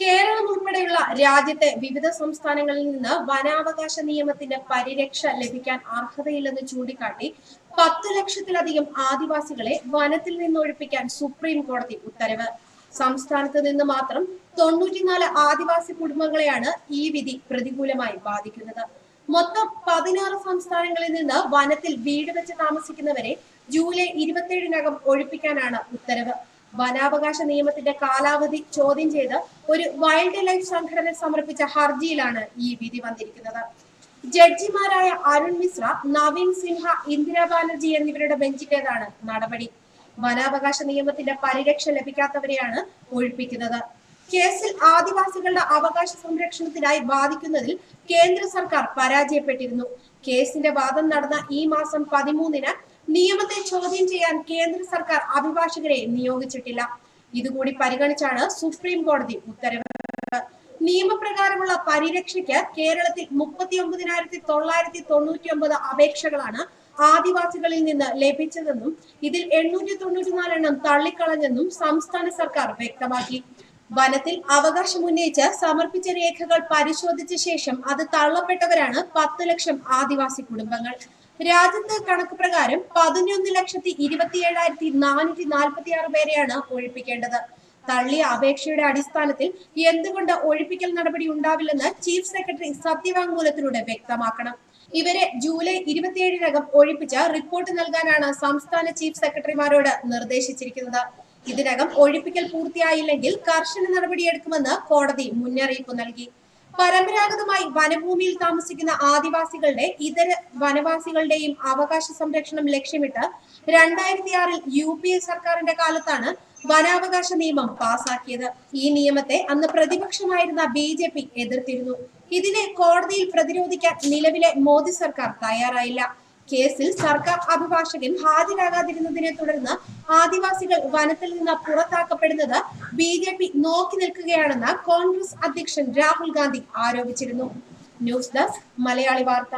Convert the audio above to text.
കേരളം ഉൾപ്പെടെയുള്ള രാജ്യത്തെ വിവിധ സംസ്ഥാനങ്ങളിൽ നിന്ന് വനാവകാശ നിയമത്തിന്റെ പരിരക്ഷ ലഭിക്കാൻ അർഹതയില്ലെന്ന് ചൂണ്ടിക്കാട്ടി പത്തു ലക്ഷത്തിലധികം ആദിവാസികളെ വനത്തിൽ നിന്ന് ഒഴിപ്പിക്കാൻ സുപ്രീം കോടതി ഉത്തരവ്. സംസ്ഥാനത്ത് നിന്ന് മാത്രം തൊണ്ണൂറ്റിനാല് ആദിവാസി കുടുംബങ്ങളെയാണ് ഈ വിധി പ്രതികൂലമായി ബാധിക്കുന്നത്. മൊത്തം പതിനാറ് സംസ്ഥാനങ്ങളിൽ നിന്ന് വനത്തിൽ വീട് വെച്ച് താമസിക്കുന്നവരെ ജൂലൈ ഇരുപത്തിയേഴിനകം ഒഴിപ്പിക്കാനാണ് ഉത്തരവ്. വനാവകാശ നിയമത്തിന്റെ കാലാവധി ചോദ്യം ചെയ്ത് ഒരു വൈൽഡ് ലൈഫ് സംഘടന സമർപ്പിച്ച ഹർജിയിലാണ് ഈ വിധി വന്നിരിക്കുന്നത്. ജഡ്ജിമാരായ അരുൺ മിശ്ര നവീൻ സിൻഹ ഇന്ദിരാ ബാനർജി എന്നിവരുടെ ബെഞ്ചിന്റേതാണ് നടപടി. വനാവകാശ നിയമത്തിന്റെ പരിരക്ഷ ലഭിക്കാത്തവരെയാണ് ഒഴിപ്പിക്കുന്നത്. കേസിൽ ആദിവാസികളുടെ അവകാശ സംരക്ഷണത്തിനായി വാദിക്കുന്നതിൽ കേന്ദ്ര സർക്കാർ പരാജയപ്പെട്ടിരുന്നു. കേസിന്റെ വാദം നടന്ന ഈ മാസം പതിമൂന്നിന് നിയമത്തെ ചോദ്യം ചെയ്യാൻ കേന്ദ്ര സർക്കാർ അഭിഭാഷകരെ നിയോഗിച്ചിട്ടില്ല. ഇതുകൂടി പരിഗണിച്ചാണ് സുപ്രീം കോടതി ഉത്തരവ്. നിയമപ്രകാരമുള്ള പരിരക്ഷയ്ക്ക് കേരളത്തിൽ മുപ്പത്തി ഒമ്പതിനായിരത്തി തൊള്ളായിരത്തി തൊണ്ണൂറ്റി ഒമ്പത് അപേക്ഷകളാണ് ആദിവാസികളിൽ നിന്ന് ലഭിച്ചതെന്നും ഇതിൽ എണ്ണൂറ്റി തൊണ്ണൂറ്റിനാലെണ്ണം തള്ളിക്കളഞ്ഞെന്നും സംസ്ഥാന സർക്കാർ വ്യക്തമാക്കി. വനത്തിൽ അവകാശം ഉന്നയിച്ച് സമർപ്പിച്ച രേഖകൾ പരിശോധിച്ച ശേഷം അത് തള്ളപ്പെട്ടവരാണ് പത്ത് ലക്ഷം ആദിവാസി കുടുംബങ്ങൾ. രാജ്യത്ത് കണക്ക് പ്രകാരം പതിനൊന്ന് ലക്ഷത്തി ഇരുപത്തി ഏഴായിരത്തി നാനൂറ്റി നാൽപ്പത്തി ആറ് പേരെയാണ് ഒഴിപ്പിക്കേണ്ടത്. തള്ളിയ അപേക്ഷയുടെ അടിസ്ഥാനത്തിൽ എന്തുകൊണ്ട് ഒഴിപ്പിക്കൽ നടപടി ഉണ്ടാവില്ലെന്ന് ചീഫ് സെക്രട്ടറി സത്യവാങ്മൂലത്തിലൂടെ വ്യക്തമാക്കണം. ഇവരെ ജൂലൈ ഇരുപത്തിയേഴിനകം ഒഴിപ്പിച്ച് റിപ്പോർട്ട് നൽകാനാണ് സംസ്ഥാന ചീഫ് സെക്രട്ടറിമാരോട് നിർദ്ദേശിച്ചിരിക്കുന്നത്. ഇതിനകം ഒഴിപ്പിക്കൽ പൂർത്തിയായില്ലെങ്കിൽ കർശന നടപടിയെടുക്കുമെന്ന് കോടതി മുന്നറിയിപ്പ് നൽകി. പരമ്പരാഗതമായി വനഭൂമിയിൽ താമസിക്കുന്ന ആദിവാസികളുടെ ഇതര വനവാസികളുടെയും അവകാശ സംരക്ഷണം ലക്ഷ്യമിട്ട് രണ്ടായിരത്തി ആറിൽ യു പി എ സർക്കാരിന്റെ കാലത്താണ് വനാവകാശ നിയമം പാസാക്കിയത്. ഈ നിയമത്തെ അന്ന് പ്രതിപക്ഷമായിരുന്ന ബി ജെ പി എതിർത്തിരുന്നു. ഇതിനെ കോടതിയിൽ പ്രതിരോധിക്കാൻ നിലവിലെ മോദി സർക്കാർ തയ്യാറായില്ല. കേസിൽ സർക്കാർ അഭിഭാഷകൻ ഹാജരാകാതിരുന്നതിനെ തുടർന്ന് ആദിവാസികൾ വനത്തിൽ നിന്ന് പുറത്താക്കപ്പെടുന്നത് ബി ജെ പി നോക്കി നിൽക്കുകയാണെന്ന് കോൺഗ്രസ് അധ്യക്ഷൻ രാഹുൽ ഗാന്ധി ആരോപിച്ചിരുന്നു. ന്യൂസ് ഡെസ്ക് മലയാളി വാർത്ത.